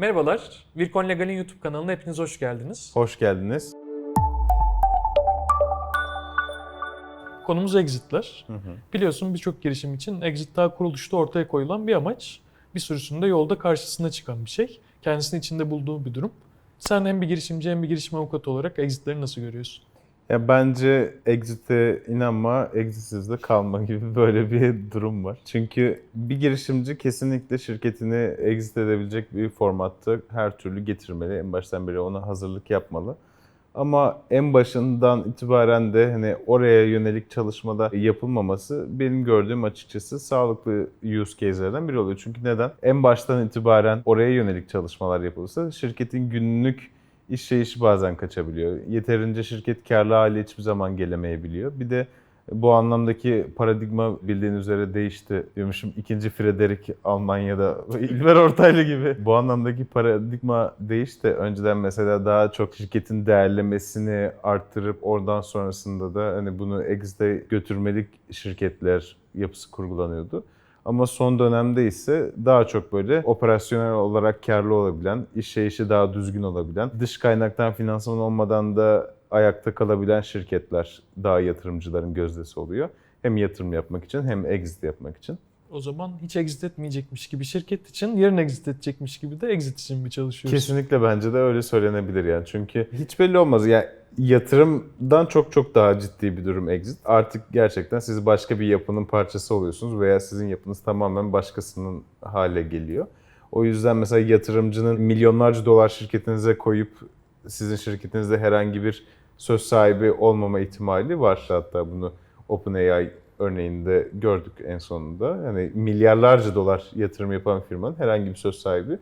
Merhabalar, Virkon Legal'in YouTube kanalına hepiniz hoş geldiniz. Hoş geldiniz. Konumuz exitler. Biliyorsun birçok girişim için exit daha kuruluşta ortaya koyulan bir amaç. Bir sürüsünde yolda karşısına çıkan bir şey. Kendisini içinde bulduğu bir durum. Sen hem bir girişimci hem bir girişim avukatı olarak exitleri nasıl görüyorsun? Ya bence exit'e inanma, exitsiz de kalma gibi böyle bir durum var. Çünkü bir girişimci kesinlikle şirketini exit edebilecek bir formatta her türlü getirmeli. En baştan beri ona hazırlık yapmalı. Ama en başından itibaren de hani oraya yönelik çalışmada yapılmaması benim gördüğüm açıkçası sağlıklı use case'lerden biri oluyor. Çünkü neden? En baştan itibaren oraya yönelik çalışmalar yapılırsa şirketin günlük işleyişi bazen kaçabiliyor. Yeterince şirket karlı hale hiçbir zaman gelemeyebiliyor. Bir de bu anlamdaki paradigma bildiğin üzere değişti diyormuşum. İkinci Frederick Almanya'da İlber Ortaylı gibi. Bu anlamdaki paradigma değişti. Önceden mesela daha çok şirketin değerlemesini arttırıp oradan sonrasında da hani bunu exit'e götürmelik şirketler yapısı kurgulanıyordu. Ama son dönemde ise daha çok böyle operasyonel olarak karlı olabilen, işleyişi daha düzgün olabilen, dış kaynaktan finansman olmadan da ayakta kalabilen şirketler daha yatırımcıların gözdesi oluyor. Hem yatırım yapmak için hem exit yapmak için. O zaman hiç exit etmeyecekmiş gibi şirket için, yarın exit edecekmiş gibi de exit için mi çalışıyorsun? Kesinlikle bence de öyle söylenebilir yani. Çünkü hiç belli olmaz. Yani yatırımdan çok çok daha ciddi bir durum exit. Artık gerçekten siz başka bir yapının parçası oluyorsunuz veya sizin yapınız tamamen başkasının hale geliyor. O yüzden mesela yatırımcının milyonlarca dolar şirketinize koyup sizin şirketinizde herhangi bir söz sahibi olmama ihtimali var. Hatta bunu OpenAI örneğinde gördük en sonunda. Yani milyarlarca dolar yatırım yapan firmanın herhangi bir söz sahibi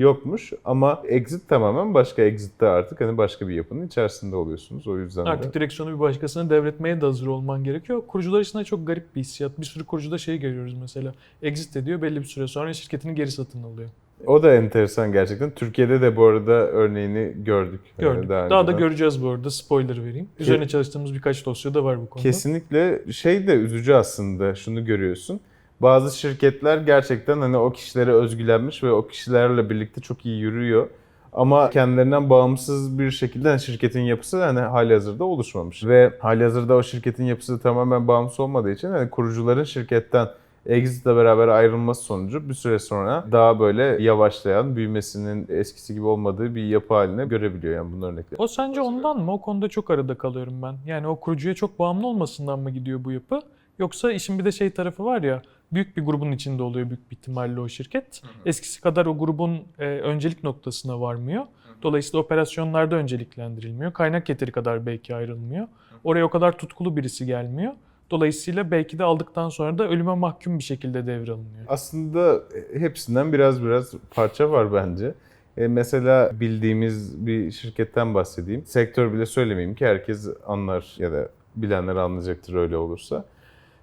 yokmuş. Ama exit tamamen başka exit'te artık hani başka bir yapının içerisinde oluyorsunuz. O yüzden de Artık direksiyonu bir başkasına devretmeye de hazır olman gerekiyor. Kurucular için de çok garip bir hissiyat. Bir sürü kurucuda şey görüyoruz mesela. Exit ediyor belli bir süre sonra şirketini geri satın alıyor. o da enteresan gerçekten. Türkiye'de de bu arada örneğini gördük. Hani Gördük. Daha, da önceden. göreceğiz bu arada. Spoiler vereyim. Üzerine çalıştığımız birkaç dosya da var bu konuda. Kesinlikle şey de üzücü aslında şunu görüyorsun. Bazı şirketler gerçekten hani o kişilere özgülenmiş ve o kişilerle birlikte çok iyi yürüyor. Ama kendilerinden bağımsız bir şekilde hani şirketin yapısı hani hali hazırda oluşmamış. Ve hali hazırda o şirketin yapısı tamamen bağımsız olmadığı için hani kurucuların şirketten Exit'le beraber ayrılması sonucu bir süre sonra daha böyle yavaşlayan, büyümesinin eskisi gibi olmadığı bir yapı haline görebiliyor yani bunun örnekleri. O sence ondan mı? O konuda çok arada kalıyorum ben. Yani o kurucuya çok bağımlı olmasından mı gidiyor bu yapı? Yoksa işin bir de şey tarafı var ya, büyük bir grubun içinde oluyor büyük bir ihtimalle o şirket. Eskisi kadar o grubun e, öncelik noktasına varmıyor. Dolayısıyla operasyonlarda önceliklendirilmiyor. Kaynak getiri kadar belki ayrılmıyor. Oraya o kadar tutkulu birisi gelmiyor. Dolayısıyla belki de aldıktan sonra da ölüme mahkum bir şekilde devralınıyor. Aslında hepsinden biraz biraz parça var bence. E, mesela bildiğimiz bir şirketten bahsedeyim. Sektör bile söylemeyeyim ki herkes anlar ya da bilenler anlayacaktır öyle olursa.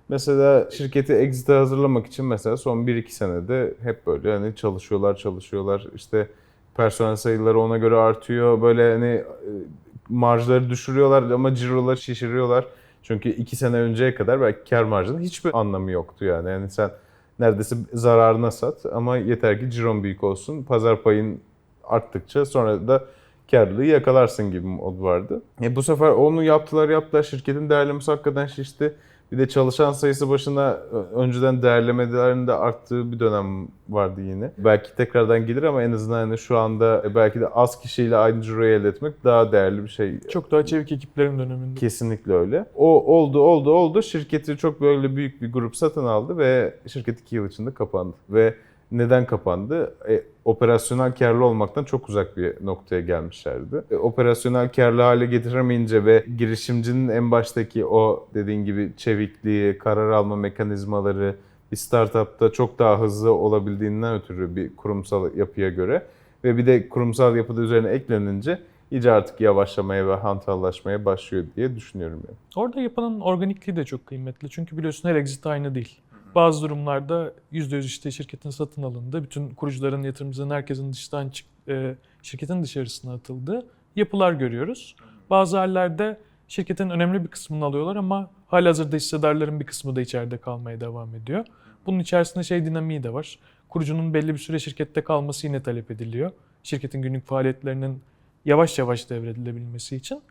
Mesela şirketi exit'e hazırlamak için mesela son 1-2 senede hep böyle hani çalışıyorlar çalışıyorlar işte personel sayıları ona göre artıyor böyle hani e, marjları düşürüyorlar ama ciroları şişiriyorlar. Çünkü 2 sene önceye kadar belki kar marjının hiçbir anlamı yoktu yani. Yani sen neredeyse zararına sat ama yeter ki ciron büyük olsun. Pazar payın arttıkça sonra da karlılığı yakalarsın gibi mod vardı. E bu sefer onu yaptılar yaptılar. Şirketin değerlemesi hakikaten şişti. Bir de çalışan sayısı başına önceden değerlemelerinde arttığı bir dönem vardı yine. Belki tekrardan gelir ama en azından hani şu anda e, belki de az kişiyle aynı ciroyu elde etmek daha değerli bir şey. Çok daha çevik ekiplerin döneminde. Kesinlikle öyle. O oldu oldu oldu. Şirketi çok böyle büyük bir grup satın aldı ve şirket 2 yıl içinde kapandı. Ve neden kapandı? E, operasyonel karlı olmaktan çok uzak bir noktaya gelmişlerdi. E, operasyonel karlı hale getiremeyince ve girişimcinin en baştaki o dediğin gibi çevikliği, karar alma mekanizmaları bir startupta çok daha hızlı olabildiğinden ötürü bir kurumsal yapıya göre ve bir de kurumsal yapıda üzerine eklenince iyice artık yavaşlamaya ve hantallaşmaya başlıyor diye düşünüyorum yani. Orada yapının organikliği de çok kıymetli. Çünkü biliyorsun her exit aynı değil. Bazı durumlarda %100 işte şirketin satın alındı. Bütün kurucuların, yatırımcıların, herkesin dıştan çık, e, şirketin dışarısına atıldığı yapılar görüyoruz. Bazı hallerde şirketin önemli bir kısmını alıyorlar ama halihazırda hissedarların bir kısmı da içeride kalmaya devam ediyor. Bunun içerisinde şey dinamiği de var. kurucunun belli bir süre şirkette kalması yine talep ediliyor. Şirketin günlük faaliyetlerinin yavaş yavaş devredilebilmesi için.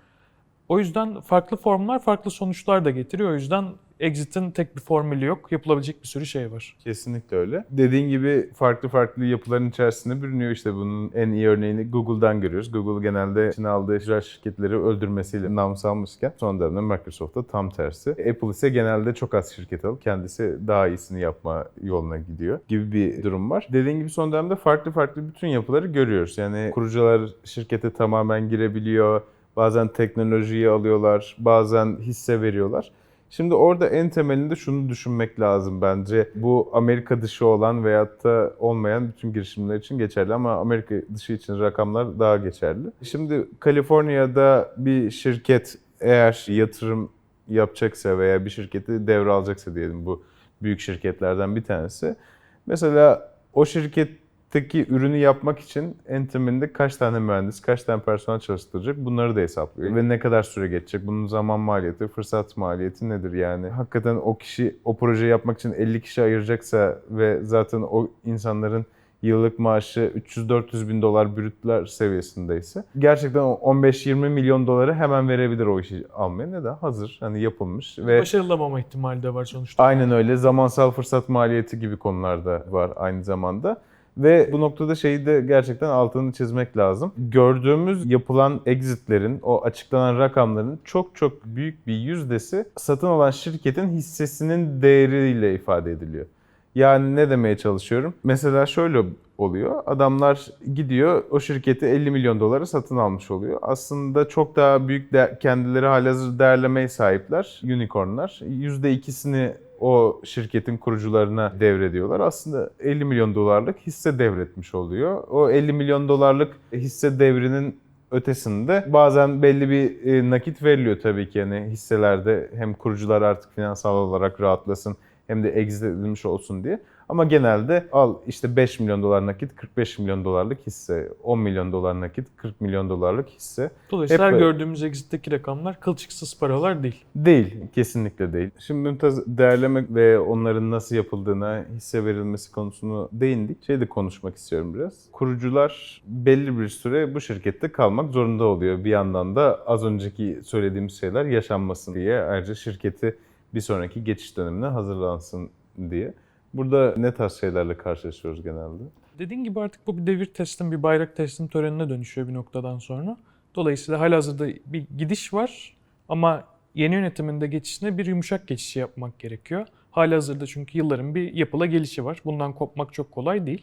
O yüzden farklı formlar farklı sonuçlar da getiriyor. O yüzden exit'in tek bir formülü yok. Yapılabilecek bir sürü şey var. Kesinlikle öyle. Dediğin gibi farklı farklı yapıların içerisinde bürünüyor. İşte bunun en iyi örneğini Google'dan görüyoruz. Google genelde içine aldığı şirketleri öldürmesiyle nam salmışken son dönemde Microsoft'ta tam tersi. Apple ise genelde çok az şirket alıp kendisi daha iyisini yapma yoluna gidiyor gibi bir durum var. Dediğin gibi son dönemde farklı farklı bütün yapıları görüyoruz. Yani kurucular şirkete tamamen girebiliyor. Bazen teknolojiyi alıyorlar, bazen hisse veriyorlar. Şimdi orada en temelinde şunu düşünmek lazım bence. Bu Amerika dışı olan veyahut da olmayan bütün girişimler için geçerli ama Amerika dışı için rakamlar daha geçerli. Şimdi Kaliforniya'da bir şirket eğer yatırım yapacaksa veya bir şirketi devralacaksa diyelim bu büyük şirketlerden bir tanesi. Mesela o şirketteki ürünü yapmak için en temelinde kaç tane mühendis, kaç tane personel çalıştıracak bunları da hesaplıyor. Ve ne kadar süre geçecek, bunun zaman maliyeti, fırsat maliyeti nedir yani? Hakikaten o kişi o projeyi yapmak için 50 kişi ayıracaksa ve zaten o insanların yıllık maaşı 300-400 bin dolar brütler seviyesindeyse gerçekten o 15-20 milyon doları hemen verebilir o işi almaya. Neden? Hazır. Hani yapılmış ve Başarılamama ihtimali de var sonuçta. Aynen öyle. Zamansal fırsat maliyeti gibi konularda var aynı zamanda. Ve bu noktada şeyi de gerçekten altını çizmek lazım. Gördüğümüz yapılan exitlerin, o açıklanan rakamların çok çok büyük bir yüzdesi satın alan şirketin hissesinin değeriyle ifade ediliyor. Yani ne demeye çalışıyorum? Mesela şöyle oluyor. Adamlar gidiyor o şirketi 50 milyon dolara satın almış oluyor. Aslında çok daha büyük de, kendileri halihazır değerlemeye sahipler. Unicornlar. %2'sini o şirketin kurucularına devrediyorlar. Aslında 50 milyon dolarlık hisse devretmiş oluyor. O 50 milyon dolarlık hisse devrinin ötesinde bazen belli bir e, nakit veriliyor tabii ki yani hisselerde hem kurucular artık finansal olarak rahatlasın hem de exit edilmiş olsun diye. Ama genelde al işte 5 milyon dolar nakit 45 milyon dolarlık hisse, 10 milyon dolar nakit 40 milyon dolarlık hisse. Dolayısıyla Hep gördüğümüz exit'teki rakamlar kılçıksız paralar değil. Değil, kesinlikle değil. Şimdi Mümtaz değerlemek ve onların nasıl yapıldığına, hisse verilmesi konusunu değindik. Şey de konuşmak istiyorum biraz. Kurucular belli bir süre bu şirkette kalmak zorunda oluyor. Bir yandan da az önceki söylediğimiz şeyler yaşanmasın diye. Ayrıca şirketi bir sonraki geçiş dönemine hazırlansın diye. Burada ne tarz şeylerle karşılaşıyoruz genelde? Dediğin gibi artık bu bir devir teslim, bir bayrak teslim törenine dönüşüyor bir noktadan sonra. Dolayısıyla halihazırda bir gidiş var ama yeni yönetiminde geçişine bir yumuşak geçişi yapmak gerekiyor. Halihazırda çünkü yılların bir yapıla gelişi var. Bundan kopmak çok kolay değil.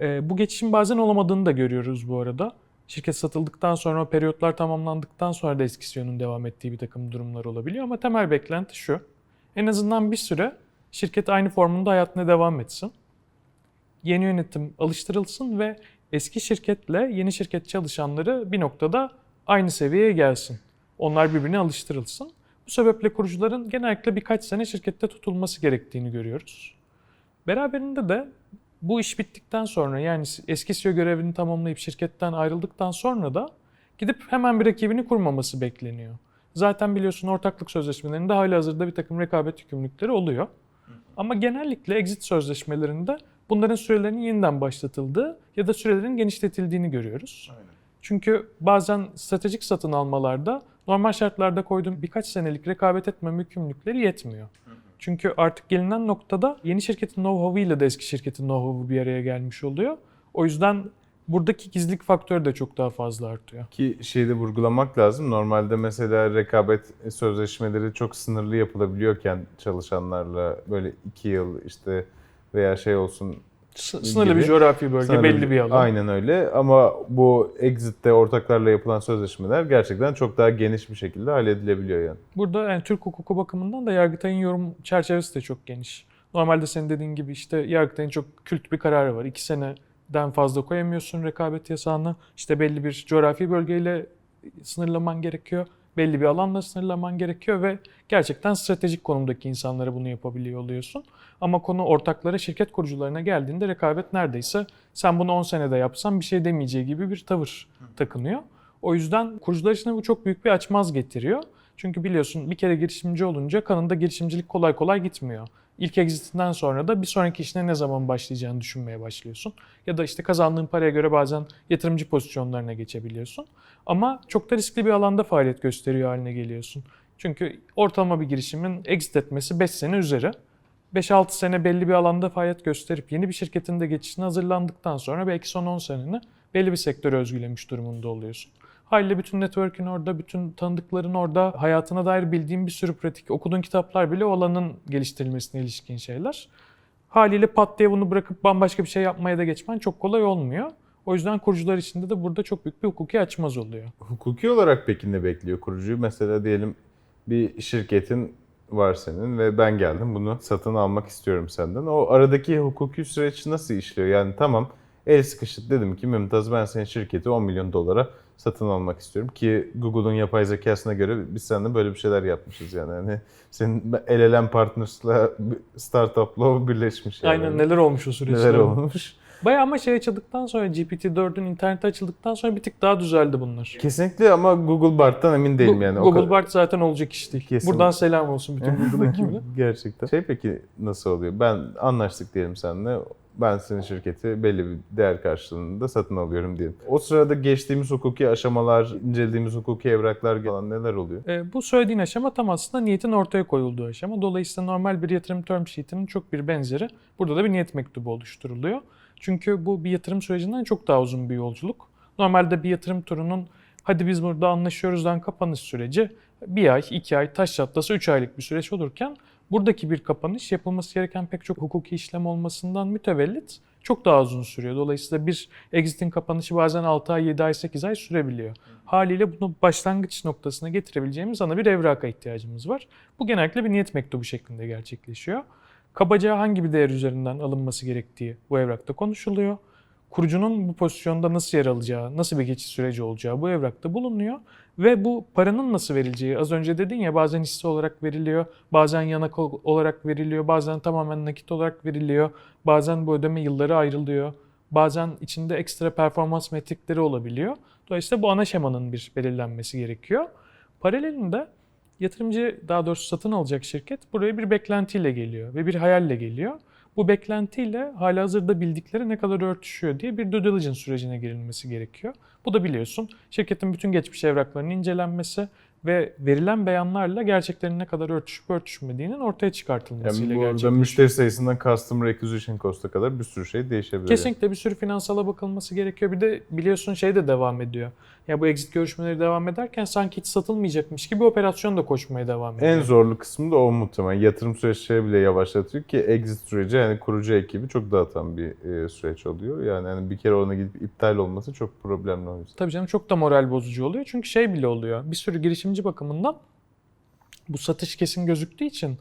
Ee, bu geçişin bazen olamadığını da görüyoruz bu arada. Şirket satıldıktan sonra, periyotlar tamamlandıktan sonra da eskisyonun devam ettiği bir takım durumlar olabiliyor. Ama temel beklenti şu. En azından bir süre şirket aynı formunda hayatına devam etsin yeni yönetim alıştırılsın ve eski şirketle yeni şirket çalışanları bir noktada aynı seviyeye gelsin. Onlar birbirine alıştırılsın. Bu sebeple kurucuların genellikle birkaç sene şirkette tutulması gerektiğini görüyoruz. Beraberinde de bu iş bittikten sonra yani eski CEO görevini tamamlayıp şirketten ayrıldıktan sonra da gidip hemen bir rakibini kurmaması bekleniyor. Zaten biliyorsun ortaklık sözleşmelerinde hali hazırda bir takım rekabet yükümlülükleri oluyor. Ama genellikle exit sözleşmelerinde bunların sürelerinin yeniden başlatıldığı ya da sürelerin genişletildiğini görüyoruz. Çünkü bazen stratejik satın almalarda normal şartlarda koyduğum birkaç senelik rekabet etme yükümlülükleri yetmiyor. Çünkü artık gelinen noktada yeni şirketin know-how'u ile de eski şirketin know-how'u bir araya gelmiş oluyor. O yüzden buradaki gizlilik faktörü de çok daha fazla artıyor. Ki şeyi de vurgulamak lazım. Normalde mesela rekabet sözleşmeleri çok sınırlı yapılabiliyorken çalışanlarla böyle iki yıl işte veya şey olsun sınırlı gibi. bir coğrafi bölge, sınırlı belli bir alan. Aynen öyle ama bu exit'te ortaklarla yapılan sözleşmeler gerçekten çok daha geniş bir şekilde halledilebiliyor yani. Burada yani Türk hukuku bakımından da Yargıtay'ın yorum çerçevesi de çok geniş. Normalde senin dediğin gibi işte Yargıtay'ın çok kült bir kararı var. İki seneden fazla koyamıyorsun rekabet yasağını. İşte belli bir coğrafi bölgeyle sınırlaman gerekiyor. Belli bir alanla sınırlaman gerekiyor ve gerçekten stratejik konumdaki insanlara bunu yapabiliyor oluyorsun. Ama konu ortaklara, şirket kurucularına geldiğinde rekabet neredeyse sen bunu 10 senede yapsan bir şey demeyeceği gibi bir tavır takınıyor. O yüzden kurucular için bu çok büyük bir açmaz getiriyor. Çünkü biliyorsun bir kere girişimci olunca kanında girişimcilik kolay kolay gitmiyor. İlk exitinden sonra da bir sonraki işine ne zaman başlayacağını düşünmeye başlıyorsun. Ya da işte kazandığın paraya göre bazen yatırımcı pozisyonlarına geçebiliyorsun. Ama çok da riskli bir alanda faaliyet gösteriyor haline geliyorsun. Çünkü ortalama bir girişimin exit etmesi 5 sene üzeri. 5-6 sene belli bir alanda faaliyet gösterip yeni bir şirketin de geçişine hazırlandıktan sonra belki son 10 seneni belli bir sektöre özgülemiş durumunda oluyorsun. Haliyle bütün network'ün orada, bütün tanıdıkların orada, hayatına dair bildiğin bir sürü pratik, okuduğun kitaplar bile o alanın geliştirilmesine ilişkin şeyler. Haliyle pat diye bunu bırakıp bambaşka bir şey yapmaya da geçmen çok kolay olmuyor. O yüzden kurucular içinde de burada çok büyük bir hukuki açmaz oluyor. Hukuki olarak peki ne bekliyor kurucuyu? Mesela diyelim bir şirketin var senin ve ben geldim bunu satın almak istiyorum senden. O aradaki hukuki süreç nasıl işliyor? Yani tamam el sıkıştık dedim ki Mümtaz ben senin şirketi 10 milyon dolara satın almak istiyorum ki Google'un yapay zekasına göre biz seninle böyle bir şeyler yapmışız yani. Hani senin LLM Partners'la startup'la birleşmiş yani. Aynen neler olmuş o süreçte. Neler olmuş. Bayağı ama şey açıldıktan sonra GPT-4'ün internete açıldıktan sonra bir tık daha düzeldi bunlar. Kesinlikle ama Google Bart'tan emin değilim yani. O Google kadar- Bard zaten olacak iş değil. Kesin. Buradan selam olsun bütün Google ekibine. Gerçekten. Şey peki nasıl oluyor? Ben anlaştık diyelim seninle. Ben senin şirketi belli bir değer karşılığında satın alıyorum diyelim. O sırada geçtiğimiz hukuki aşamalar, incelediğimiz hukuki evraklar falan neler oluyor? E, bu söylediğin aşama tam aslında niyetin ortaya koyulduğu aşama. Dolayısıyla normal bir yatırım term sheet'inin çok bir benzeri. Burada da bir niyet mektubu oluşturuluyor. Çünkü bu bir yatırım sürecinden çok daha uzun bir yolculuk. Normalde bir yatırım turunun hadi biz burada anlaşıyoruzdan kapanış süreci bir ay, iki ay, taş çatlası üç aylık bir süreç olurken buradaki bir kapanış yapılması gereken pek çok hukuki işlem olmasından mütevellit çok daha uzun sürüyor. Dolayısıyla bir exit'in kapanışı bazen 6 ay, 7 ay, 8 ay sürebiliyor. Haliyle bunu başlangıç noktasına getirebileceğimiz ana bir evraka ihtiyacımız var. Bu genellikle bir niyet mektubu şeklinde gerçekleşiyor. Kabaca hangi bir değer üzerinden alınması gerektiği bu evrakta konuşuluyor. Kurucunun bu pozisyonda nasıl yer alacağı, nasıl bir geçiş süreci olacağı bu evrakta bulunuyor. Ve bu paranın nasıl verileceği, az önce dedin ya bazen hisse olarak veriliyor, bazen yanak ol- olarak veriliyor, bazen tamamen nakit olarak veriliyor, bazen bu ödeme yılları ayrılıyor, bazen içinde ekstra performans metrikleri olabiliyor. Dolayısıyla bu ana şemanın bir belirlenmesi gerekiyor. Paralelinde yatırımcı daha doğrusu satın alacak şirket buraya bir beklentiyle geliyor ve bir hayalle geliyor. Bu beklentiyle halihazırda bildikleri ne kadar örtüşüyor diye bir due diligence sürecine girilmesi gerekiyor. Bu da biliyorsun şirketin bütün geçmiş evraklarının incelenmesi ve verilen beyanlarla gerçeklerin ne kadar örtüşüp örtüşmediğinin ortaya çıkartılmasıyla Yani bu gerçekleşiyor. müşteri sayısından customer acquisition cost'a kadar bir sürü şey değişebilir. Kesinlikle bir sürü finansala bakılması gerekiyor. Bir de biliyorsun şey de devam ediyor. Ya bu exit görüşmeleri devam ederken sanki hiç satılmayacakmış gibi operasyon da koşmaya devam ediyor. En zorlu kısmı da o muhtemelen. Yatırım süreçleri bile yavaşlatıyor ki exit süreci yani kurucu ekibi çok dağıtan bir e, süreç oluyor. Yani hani bir kere ona gidip iptal olması çok problemli o yüzden. Tabii canım çok da moral bozucu oluyor. Çünkü şey bile oluyor. Bir sürü girişimci bakımından bu satış kesin gözüktüğü için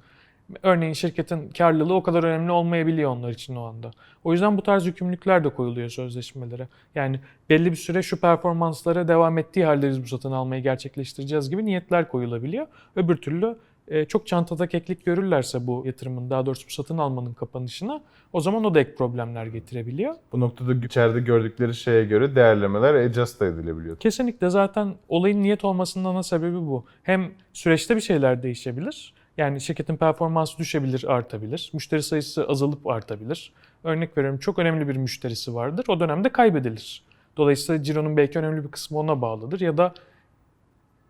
örneğin şirketin karlılığı o kadar önemli olmayabiliyor onlar için o anda. O yüzden bu tarz yükümlülükler de koyuluyor sözleşmelere. Yani belli bir süre şu performanslara devam ettiği halde biz bu satın almayı gerçekleştireceğiz gibi niyetler koyulabiliyor. Öbür türlü e, çok çantada keklik görürlerse bu yatırımın daha doğrusu bu satın almanın kapanışına o zaman o da ek problemler getirebiliyor. Bu noktada içeride gördükleri şeye göre değerlemeler adjust da edilebiliyor. Kesinlikle zaten olayın niyet olmasının ana sebebi bu. Hem süreçte bir şeyler değişebilir. Yani şirketin performansı düşebilir, artabilir. Müşteri sayısı azalıp artabilir. Örnek veriyorum çok önemli bir müşterisi vardır. O dönemde kaybedilir. Dolayısıyla cironun belki önemli bir kısmı ona bağlıdır. Ya da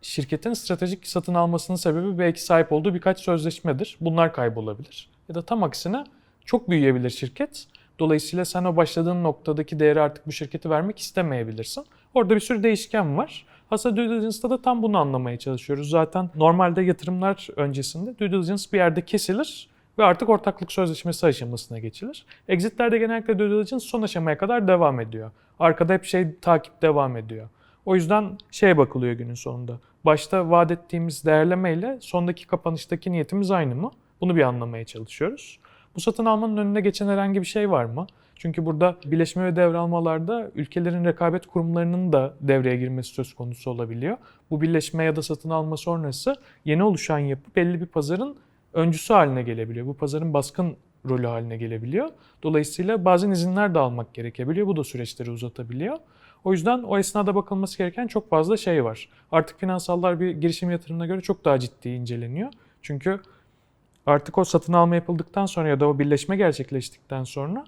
şirketin stratejik satın almasının sebebi belki sahip olduğu birkaç sözleşmedir. Bunlar kaybolabilir. Ya da tam aksine çok büyüyebilir şirket. Dolayısıyla sen o başladığın noktadaki değeri artık bu şirkete vermek istemeyebilirsin. Orada bir sürü değişken var. Aslında due diligence'da da tam bunu anlamaya çalışıyoruz. Zaten normalde yatırımlar öncesinde due diligence bir yerde kesilir ve artık ortaklık sözleşmesi aşamasına geçilir. Exitlerde genellikle due diligence son aşamaya kadar devam ediyor. Arkada hep şey takip devam ediyor. O yüzden şeye bakılıyor günün sonunda. Başta vaat ettiğimiz değerlemeyle sondaki kapanıştaki niyetimiz aynı mı? Bunu bir anlamaya çalışıyoruz. Bu satın almanın önüne geçen herhangi bir şey var mı? Çünkü burada birleşme ve devralmalarda ülkelerin rekabet kurumlarının da devreye girmesi söz konusu olabiliyor. Bu birleşme ya da satın alma sonrası yeni oluşan yapı belli bir pazarın öncüsü haline gelebiliyor. Bu pazarın baskın rolü haline gelebiliyor. Dolayısıyla bazen izinler de almak gerekebiliyor. Bu da süreçleri uzatabiliyor. O yüzden o esnada bakılması gereken çok fazla şey var. Artık finansallar bir girişim yatırımına göre çok daha ciddi inceleniyor. Çünkü Artık o satın alma yapıldıktan sonra ya da o birleşme gerçekleştikten sonra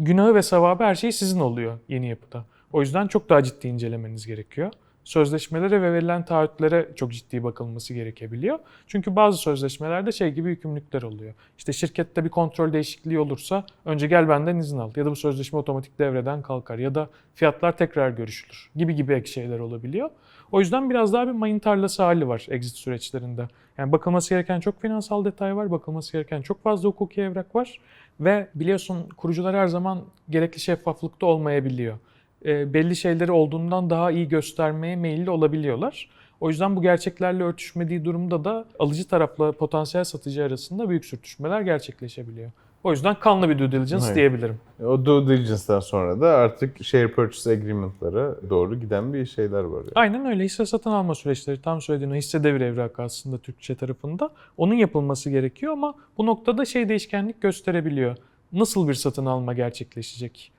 günahı ve sevabı her şey sizin oluyor yeni yapıda. O yüzden çok daha ciddi incelemeniz gerekiyor. Sözleşmelere ve verilen taahhütlere çok ciddi bakılması gerekebiliyor. Çünkü bazı sözleşmelerde şey gibi yükümlülükler oluyor. İşte şirkette bir kontrol değişikliği olursa önce gel benden izin al ya da bu sözleşme otomatik devreden kalkar ya da fiyatlar tekrar görüşülür gibi gibi ek şeyler olabiliyor. O yüzden biraz daha bir mayın tarlası hali var exit süreçlerinde. Yani bakılması gereken çok finansal detay var, bakılması gereken çok fazla hukuki evrak var ve biliyorsun kurucular her zaman gerekli şeffaflıkta olmayabiliyor. E, belli şeyleri olduğundan daha iyi göstermeye meyilli olabiliyorlar. O yüzden bu gerçeklerle örtüşmediği durumda da alıcı tarafla potansiyel satıcı arasında büyük sürtüşmeler gerçekleşebiliyor. O yüzden kanlı bir due diligence Aynen. diyebilirim. O due diligence'dan sonra da artık share purchase agreement'lara doğru giden bir şeyler var. Yani. Aynen öyle hisse satın alma süreçleri tam söylediğin o hisse devir evrakı aslında Türkçe tarafında. Onun yapılması gerekiyor ama bu noktada şey değişkenlik gösterebiliyor. Nasıl bir satın alma gerçekleşecek?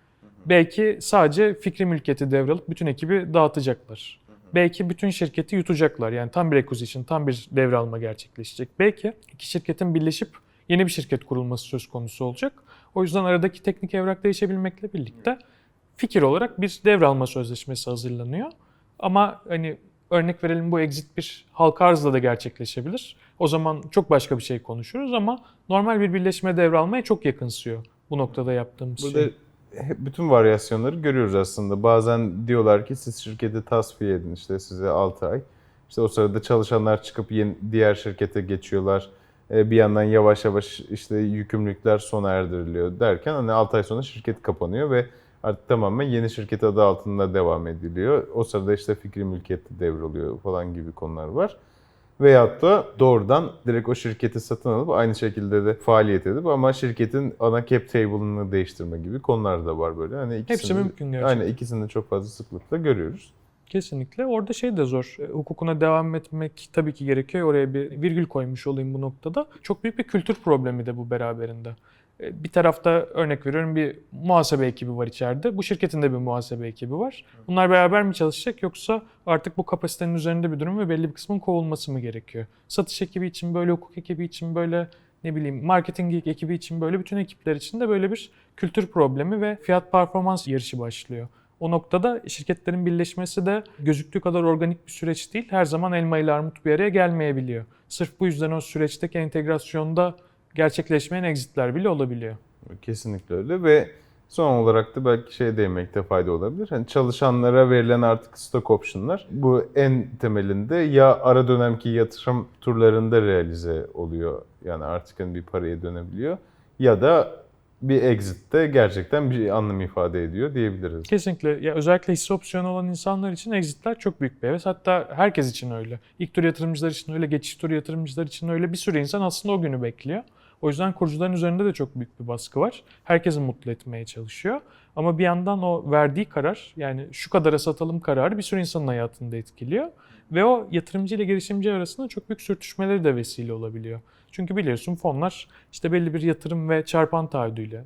Belki sadece fikri mülkiyeti devralıp bütün ekibi dağıtacaklar. Belki bütün şirketi yutacaklar. Yani tam bir acquisition, tam bir devralma gerçekleşecek. Belki iki şirketin birleşip yeni bir şirket kurulması söz konusu olacak. O yüzden aradaki teknik evrak değişebilmekle birlikte fikir olarak bir devralma sözleşmesi hazırlanıyor. Ama hani örnek verelim bu exit bir halka arzla da gerçekleşebilir. O zaman çok başka bir şey konuşuruz ama normal bir birleşme devralmaya çok yakınsıyor bu noktada yaptığımız Burada şey. hep bütün varyasyonları görüyoruz aslında. Bazen diyorlar ki siz şirketi tasfiye edin işte size 6 ay. İşte o sırada çalışanlar çıkıp yeni, diğer şirkete geçiyorlar. Ee, Bir yandan yavaş yavaş işte yükümlülükler sona erdiriliyor derken hani 6 ay sonra şirket kapanıyor ve artık tamamen yeni şirket adı altında devam ediliyor. O sırada işte fikri mülkiyet devroluyor falan gibi konular var. Veyahut da doğrudan direkt o şirketi satın alıp aynı şekilde de faaliyet edip ama şirketin ana cap table'ını değiştirme gibi konular da var böyle. Hani ikisini, Hepsi mümkün gerçekten. Aynen ikisini de çok fazla sıklıkla görüyoruz. Kesinlikle. Orada şey de zor. E, Hukukuna devam etmek tabii ki gerekiyor. Oraya bir virgül koymuş olayım bu noktada. Çok büyük bir kültür problemi de bu beraberinde. E, Bir tarafta örnek veriyorum bir muhasebe ekibi var içeride. Bu şirketin de bir muhasebe ekibi var. Bunlar beraber mi çalışacak yoksa artık bu kapasitenin üzerinde bir durum ve belli bir kısmın kovulması mı gerekiyor? Satış ekibi için böyle, hukuk ekibi için böyle, ne bileyim marketing ekibi için böyle bütün ekipler için de böyle bir kültür problemi ve fiyat performans yarışı başlıyor. O noktada şirketlerin birleşmesi de gözüktüğü kadar organik bir süreç değil. Her zaman elma ile armut bir araya gelmeyebiliyor. Sırf bu yüzden o süreçteki entegrasyonda gerçekleşmeyen exitler bile olabiliyor. Kesinlikle öyle ve son olarak da belki şeye değinmekte fayda olabilir. Hani çalışanlara verilen artık stock option'lar bu en temelinde ya ara dönemki yatırım turlarında realize oluyor. Yani artık hani bir paraya dönebiliyor ya da bir exit'te gerçekten bir anlam ifade ediyor diyebiliriz. Kesinlikle. Ya özellikle hisse opsiyonu olan insanlar için exitler çok büyük bir heves. Hatta herkes için öyle. İlk tur yatırımcılar için öyle, geçiş tur yatırımcılar için öyle. Bir sürü insan aslında o günü bekliyor. O yüzden kurucuların üzerinde de çok büyük bir baskı var. Herkesi mutlu etmeye çalışıyor. Ama bir yandan o verdiği karar yani şu kadara satalım kararı bir sürü insanın hayatını da etkiliyor. Ve o yatırımcı ile girişimci arasında çok büyük sürtüşmeleri de vesile olabiliyor. Çünkü biliyorsun fonlar işte belli bir yatırım ve çarpan taahhüdüyle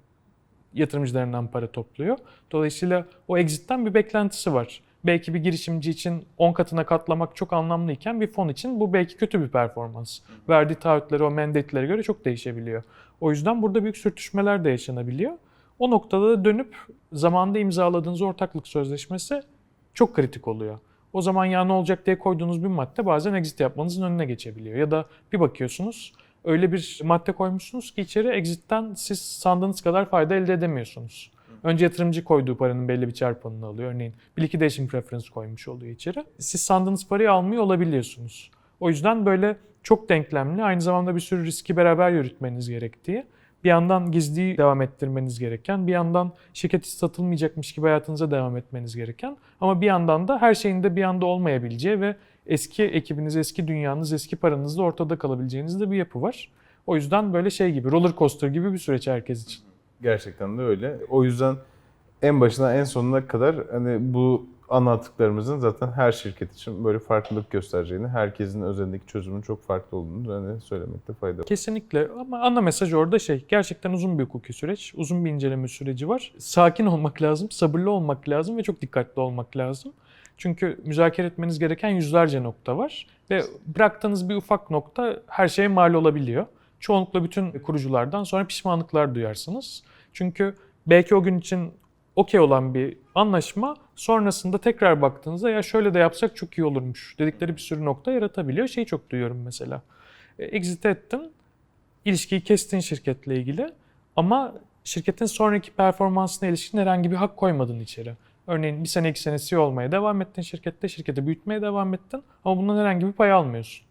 yatırımcılarından para topluyor. Dolayısıyla o exit'ten bir beklentisi var. Belki bir girişimci için 10 katına katlamak çok anlamlıyken bir fon için bu belki kötü bir performans. Verdiği taahhütleri o mandate'lere göre çok değişebiliyor. O yüzden burada büyük sürtüşmeler de yaşanabiliyor. O noktada da dönüp zamanında imzaladığınız ortaklık sözleşmesi çok kritik oluyor. O zaman ya ne olacak diye koyduğunuz bir madde bazen exit yapmanızın önüne geçebiliyor. Ya da bir bakıyorsunuz öyle bir madde koymuşsunuz ki içeri exit'ten siz sandığınız kadar fayda elde edemiyorsunuz. Önce yatırımcı koyduğu paranın belli bir çarpanını alıyor. Örneğin bir liquidation preference koymuş oluyor içeri. Siz sandığınız parayı almıyor olabiliyorsunuz. O yüzden böyle çok denklemli, aynı zamanda bir sürü riski beraber yürütmeniz gerektiği, bir yandan gizli devam ettirmeniz gereken, bir yandan şirket satılmayacakmış gibi hayatınıza devam etmeniz gereken ama bir yandan da her şeyin de bir anda olmayabileceği ve eski ekibiniz, eski dünyanız, eski paranızla ortada kalabileceğiniz de bir yapı var. O yüzden böyle şey gibi, roller coaster gibi bir süreç herkes için. Gerçekten de öyle. O yüzden en başına en sonuna kadar hani bu anlattıklarımızın zaten her şirket için böyle farklılık göstereceğini, herkesin özelindeki çözümün çok farklı olduğunu hani söylemekte fayda var. Kesinlikle ama ana mesaj orada şey gerçekten uzun bir hukuki süreç, uzun bir inceleme süreci var. Sakin olmak lazım, sabırlı olmak lazım ve çok dikkatli olmak lazım. Çünkü müzakere etmeniz gereken yüzlerce nokta var ve bıraktığınız bir ufak nokta her şeye mal olabiliyor. çoğunlukla bütün kuruculardan sonra pişmanlıklar duyarsınız. Çünkü belki o gün için okey olan bir anlaşma sonrasında tekrar baktığınızda ya şöyle de yapsak çok iyi olurmuş dedikleri bir sürü nokta yaratabiliyor. Şeyi çok duyuyorum mesela. E, Exit ettin, ilişkiyi kestin şirketle ilgili ama şirketin sonraki performansına ilişkin herhangi bir hak koymadın içeri. Örneğin bir sene iki sene CEO olmaya devam ettin şirkette, şirketi büyütmeye devam ettin ama bundan herhangi bir pay almıyorsun.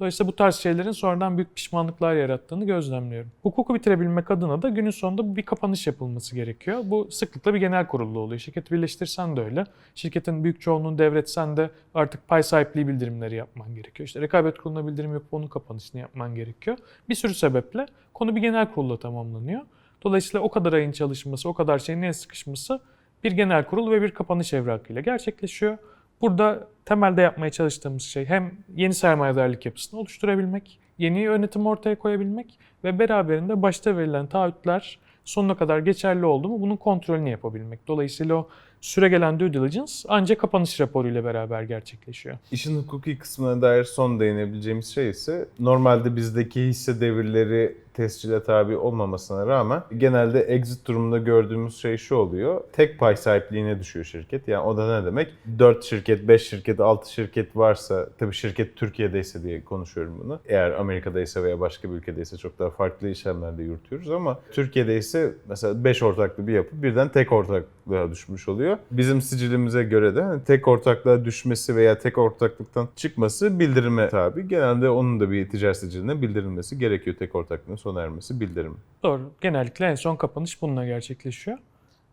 Dolayısıyla bu tarz şeylerin sonradan büyük pişmanlıklar yarattığını gözlemliyorum. Hukuku bitirebilmek adına da günün sonunda bir kapanış yapılması gerekiyor. Bu sıklıkla bir genel kurulda oluyor. Şirketi birleştirsen de öyle. Şirketin büyük çoğunluğunu devretsen de artık pay sahipliği bildirimleri yapman gerekiyor. İşte rekabet kuruluna bildirim yapıp onun kapanışını yapman gerekiyor. Bir sürü sebeple konu bir genel kurulla tamamlanıyor. Dolayısıyla o kadar ayın çalışması, o kadar şeyin neye sıkışması bir genel kurul ve bir kapanış evrakıyla gerçekleşiyor. Burada temelde yapmaya çalıştığımız şey hem yeni sermayedarlık yapısını oluşturabilmek, yeni yönetim ortaya koyabilmek ve beraberinde başta verilen taahhütler sonuna kadar geçerli oldu mu bunun kontrolünü yapabilmek. Dolayısıyla o süre gelen due diligence ancak kapanış raporuyla beraber gerçekleşiyor. İşin hukuki kısmına dair son değinebileceğimiz şey ise normalde bizdeki hisse devirleri tescile tabi olmamasına rağmen genelde exit durumunda gördüğümüz şey şu oluyor. Tek pay sahipliğine düşüyor şirket. Yani o da ne demek? 4 şirket, 5 şirket, 6 şirket varsa tabii şirket Türkiye'deyse diye konuşuyorum bunu. Eğer Amerika'daysa veya başka bir ülkedeyse çok daha farklı işlemlerde yürütüyoruz ama Türkiye'deyse mesela 5 ortaklı bir yapı birden tek ortaklığa düşmüş oluyor. Bizim sicilimize göre de hani tek ortaklığa düşmesi veya tek ortaklıktan çıkması bildirime tabi. Genelde onun da bir ticaret siciline bildirilmesi gerekiyor tek ortaklığın sona ermesi bildirim. Doğru. Genellikle en son kapanış bununla gerçekleşiyor.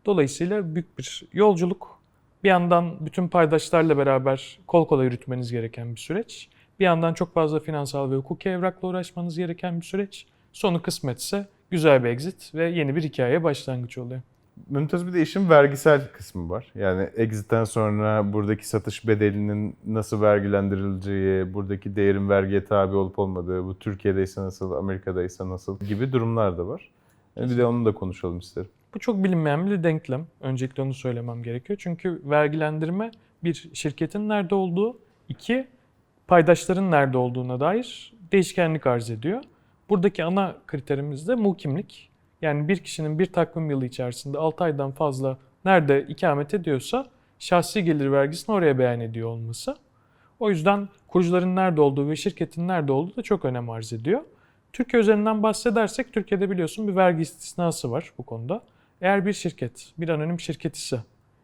Dolayısıyla büyük bir yolculuk. Bir yandan bütün paydaşlarla beraber kol kola yürütmeniz gereken bir süreç. Bir yandan çok fazla finansal ve hukuki evrakla uğraşmanız gereken bir süreç. Sonu kısmetse güzel bir exit ve yeni bir hikayeye başlangıç oluyor. Mümtaz bir de işin vergisel kısmı var. Yani exit'ten sonra buradaki satış bedelinin nasıl vergilendirileceği, buradaki değerin vergiye tabi olup olmadığı, bu Türkiye'deyse nasıl, Amerika'daysa nasıl gibi durumlar da var. Yani bir de onu da konuşalım isterim. Bu çok bilinmeyen bir denklem. Öncelikle onu söylemem gerekiyor. Çünkü vergilendirme bir şirketin nerede olduğu, iki paydaşların nerede olduğuna dair değişkenlik arz ediyor. Buradaki ana kriterimiz de muhkimlik. Yani bir kişinin bir takvim yılı içerisinde 6 aydan fazla nerede ikamet ediyorsa şahsi gelir vergisini oraya beyan ediyor olması. O yüzden kurucuların nerede olduğu ve şirketin nerede olduğu da çok önem arz ediyor. Türkiye üzerinden bahsedersek Türkiye'de biliyorsun bir vergi istisnası var bu konuda. Eğer bir şirket, bir anonim şirket ise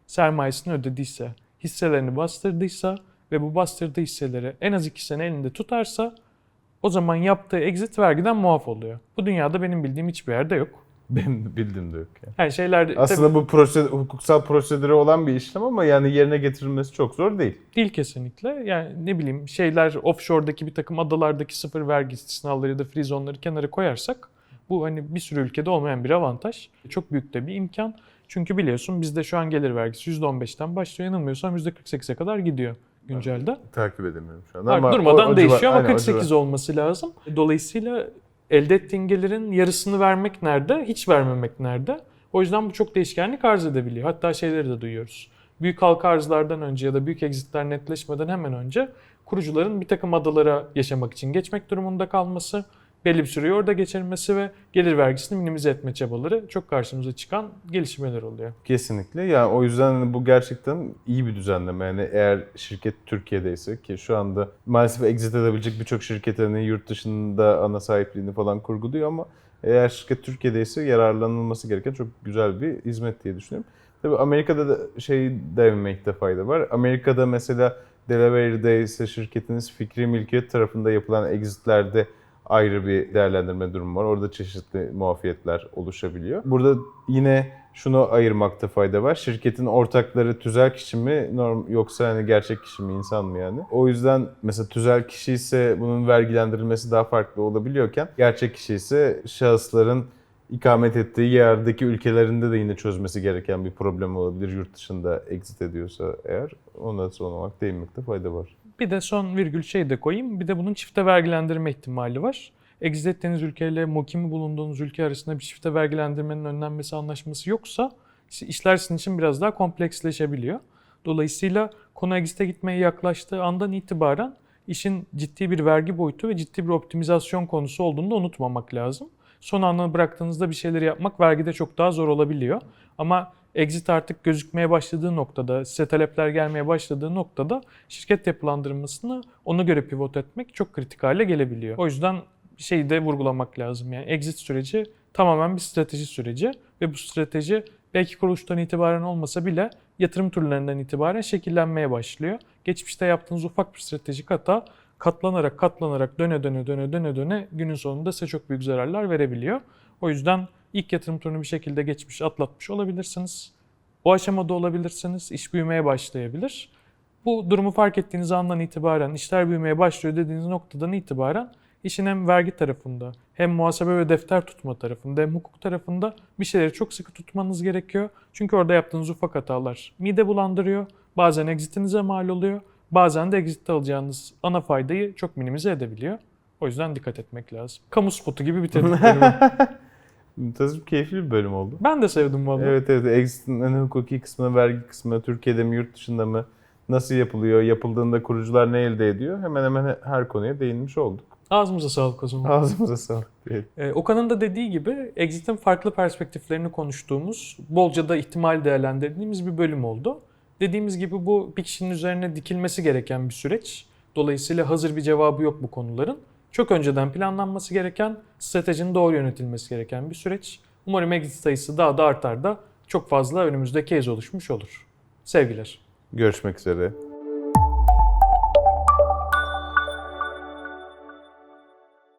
sermayesini ödediyse, hisselerini bastırdıysa ve bu bastırdığı hisseleri en az 2 sene elinde tutarsa o zaman yaptığı exit vergiden muaf oluyor. Bu dünyada benim bildiğim hiçbir yerde yok. Benim bildiğim de yok. Yani. Yani şeyler Aslında bu prosedür, hukuksal prosedüre olan bir işlem ama yani yerine getirilmesi çok zor değil. Değil kesinlikle. Yani ne bileyim şeyler offshore'daki bir takım adalardaki sıfır vergi istisnaları ya da free zone'ları kenara koyarsak bu hani bir sürü ülkede olmayan bir avantaj. Çok büyük de bir imkan. Çünkü biliyorsun bizde şu an gelir vergisi %15'ten başlıyor. Yanılmıyorsam %48'e kadar gidiyor güncelde. Takip edemiyorum şu an. Ama durmadan o- o civar- değişiyor ama aynen, o 48 civar. olması lazım. Dolayısıyla elde ettiğin gelirin yarısını vermek nerede, hiç vermemek nerede? O yüzden bu çok değişkenlik arz edebiliyor. Hatta şeyleri de duyuyoruz. Büyük halka arzlardan önce ya da büyük exitler netleşmeden hemen önce kurucuların bir takım adalara yaşamak için geçmek durumunda kalması, belli bir süreyi orada geçirmesi ve gelir vergisini minimize etme çabaları çok karşımıza çıkan gelişmeler oluyor. Kesinlikle. Ya o yüzden bu gerçekten iyi bir düzenleme. Yani eğer şirket Türkiye'deyse ki şu anda maalesef exit edebilecek birçok şirketlerin yurt dışında ana sahipliğini falan kurguluyor ama eğer şirket Türkiye'deyse yararlanılması gereken çok güzel bir hizmet diye düşünüyorum. Tabii Amerika'da da şey demekte fayda var. Amerika'da mesela Delaware'de ise şirketiniz fikri mülkiyet tarafında yapılan exitlerde ayrı bir değerlendirme durumu var. Orada çeşitli muafiyetler oluşabiliyor. Burada yine şunu ayırmakta fayda var. Şirketin ortakları tüzel kişi mi norm, yoksa hani gerçek kişi mi insan mı yani? O yüzden mesela tüzel kişi ise bunun vergilendirilmesi daha farklı olabiliyorken gerçek kişi ise şahısların ikamet ettiği yerdeki ülkelerinde de yine çözmesi gereken bir problem olabilir. Yurt dışında exit ediyorsa eğer ona son olarak değinmekte fayda var. Bir de son virgül şey de koyayım. Bir de bunun çifte vergilendirme ihtimali var. Exit ettiğiniz ülkeyle mukimi bulunduğunuz ülke arasında bir çifte vergilendirmenin önlenmesi anlaşması yoksa işler sizin için biraz daha kompleksleşebiliyor. Dolayısıyla konu exit'e gitmeye yaklaştığı andan itibaren işin ciddi bir vergi boyutu ve ciddi bir optimizasyon konusu olduğunu da unutmamak lazım. Son anda bıraktığınızda bir şeyleri yapmak vergide çok daha zor olabiliyor. Ama exit artık gözükmeye başladığı noktada, size talepler gelmeye başladığı noktada şirket yapılandırmasını ona göre pivot etmek çok kritik hale gelebiliyor. O yüzden şeyi de vurgulamak lazım. Yani exit süreci tamamen bir strateji süreci ve bu strateji belki kuruluştan itibaren olmasa bile yatırım turlarından itibaren şekillenmeye başlıyor. Geçmişte yaptığınız ufak bir stratejik hata katlanarak katlanarak döne döne döne döne döne günün sonunda size çok büyük zararlar verebiliyor. O yüzden ilk yatırım turunu bir şekilde geçmiş, atlatmış olabilirsiniz. O aşamada olabilirsiniz. İş büyümeye başlayabilir. Bu durumu fark ettiğiniz andan itibaren, işler büyümeye başlıyor dediğiniz noktadan itibaren işin hem vergi tarafında, hem muhasebe ve defter tutma tarafında, hem hukuk tarafında bir şeyleri çok sıkı tutmanız gerekiyor. Çünkü orada yaptığınız ufak hatalar mide bulandırıyor, bazen exitinize mal oluyor, bazen de exitte alacağınız ana faydayı çok minimize edebiliyor. O yüzden dikkat etmek lazım. Kamu spotu gibi bitirdik bölümü. Tasarım keyifli bir bölüm oldu. Ben de sevdim vallahi. Evet evet. Exit'in en hukuki kısmı, vergi kısmı, Türkiye'de mi yurt dışında mı, nasıl yapılıyor, yapıldığında kurucular ne elde ediyor hemen hemen her konuya değinmiş olduk. Ağzımıza sağlık o zaman. Ağzımıza sağlık diyelim. Ee, Okan'ın da dediği gibi Exit'in farklı perspektiflerini konuştuğumuz, bolca da ihtimal değerlendirdiğimiz bir bölüm oldu. Dediğimiz gibi bu bir kişinin üzerine dikilmesi gereken bir süreç. Dolayısıyla hazır bir cevabı yok bu konuların. Çok önceden planlanması gereken, stratejinin doğru yönetilmesi gereken bir süreç. Umarım exit sayısı daha da artar da çok fazla önümüzde case oluşmuş olur. Sevgiler. Görüşmek üzere.